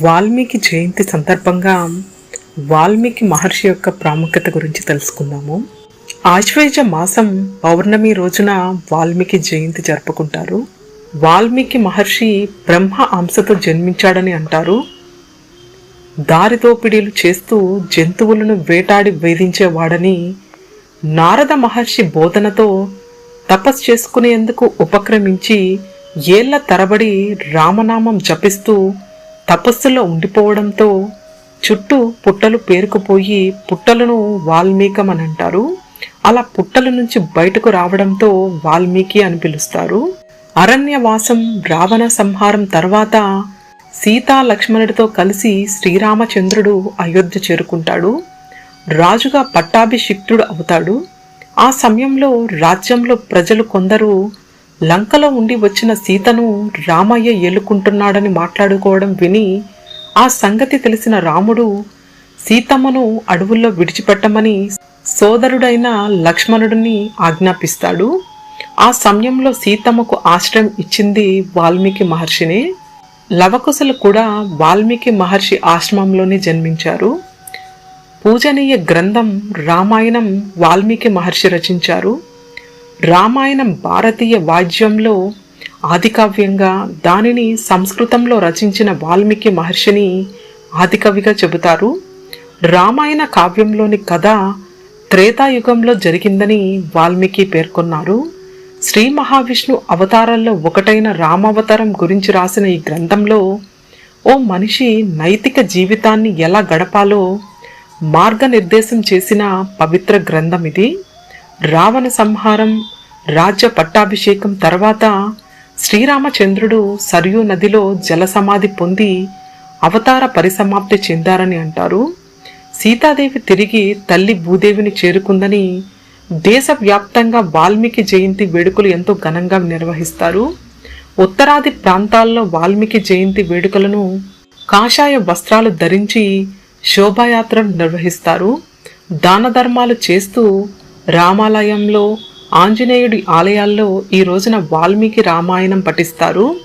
వాల్మీకి జయంతి సందర్భంగా వాల్మీకి మహర్షి యొక్క ప్రాముఖ్యత గురించి తెలుసుకుందాము. ఆశ్వేజ మాసం పౌర్ణమి రోజున వాల్మీకి జయంతి జరుపుకుంటారు. వాల్మీకి మహర్షి బ్రహ్మ అంశతో జన్మించాడని అంటారు. దారిదోపిడీలు చేస్తూ జంతువులను వేటాడి వేధించేవాడని నారద మహర్షి బోధనతో తపస్సు చేసుకునేందుకు ఉపక్రమించి ఏళ్ళ తరబడి రామనామం జపిస్తూ తపస్సులో ఉండిపోవడంతో చుట్టూ పుట్టలు పేరుకుపోయి పుట్టలను వాల్మీకం అని అంటారు. అలా పుట్టల నుంచి బయటకు రావడంతో వాల్మీకి అని పిలుస్తారు. అరణ్యవాసం రావణ సంహారం తర్వాత సీతా లక్ష్మణుడితో కలిసి శ్రీరామచంద్రుడు అయోధ్య చేరుకుంటాడు. రాజుగా పట్టాభిషిక్తుడు అవుతాడు. ఆ సమయంలో రాజ్యంలో ప్రజలు కొందరు లంకలో ఉండి వచ్చిన సీతను రామయ్య ఏలుకుంటున్నాడని మాట్లాడుకోవడం విని ఆ సంగతి తెలిసిన రాముడు సీతమ్మను అడవుల్లో విడిచిపెట్టమని సోదరుడైన లక్ష్మణుడిని ఆజ్ఞాపిస్తాడు. ఆ సమయంలో సీతమ్మకు ఆశ్రయం ఇచ్చింది వాల్మీకి మహర్షిని. లవకుశలు కూడా వాల్మీకి మహర్షి ఆశ్రమంలోనే జన్మించారు. పూజనీయ గ్రంథం రామాయణం వాల్మీకి మహర్షి రచించారు. రామాయణం భారతీయ వాద్యంలో ఆదికావ్యంగా దానిని సంస్కృతంలో రచించిన వాల్మీకి మహర్షిని ఆదికవిగా చెబుతారు. రామాయణ కావ్యంలోని కథ త్రేతాయుగంలో జరిగిందని వాల్మీకి పేర్కొన్నారు. శ్రీ మహావిష్ణు అవతారాల్లో ఒకటైన రామావతారం గురించి రాసిన ఈ గ్రంథంలో ఓ మనిషి నైతిక జీవితాన్ని ఎలా గడపాలో మార్గనిర్దేశం చేసిన పవిత్ర గ్రంథం ఇది. రావణ సంహారం రాజ్య పట్టాభిషేకం తర్వాత శ్రీరామచంద్రుడు సరియు నదిలో జలసమాధి పొంది అవతార పరిసమాప్తి చెందారని అంటారు. సీతాదేవి తిరిగి తల్లి భూదేవిని చేరుకుందని దేశవ్యాప్తంగా వాల్మీకి జయంతి వేడుకలు ఎంతో ఘనంగా నిర్వహిస్తారు. ఉత్తరాది ప్రాంతాల్లో వాల్మీకి జయంతి వేడుకలను కాషాయ వస్త్రాలు ధరించి శోభాయాత్రలు నిర్వహిస్తారు. దాన ధర్మాలు చేస్తూ రామాలయంలో ఆంజనేయుడి ఆలయాల్లో ఈ రోజున వాల్మీకి రామాయణం పఠిస్తారు.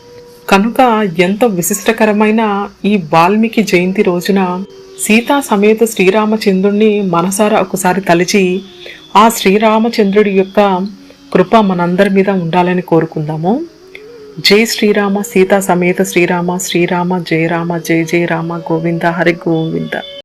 కనుక ఎంతో విశిష్టకరమైన ఈ వాల్మీకి జయంతి రోజున సీతా సమేత శ్రీరామచంద్రుణ్ణి మనసారా ఒకసారి తలిచి ఆ శ్రీరామచంద్రుడి యొక్క కృప మనందరి మీద ఉండాలని కోరుకుందాము. జై శ్రీరామ సీతా సమేత శ్రీరామ శ్రీరామ జయ రామ జయ జయ రామ గోవింద హరి గోవింద.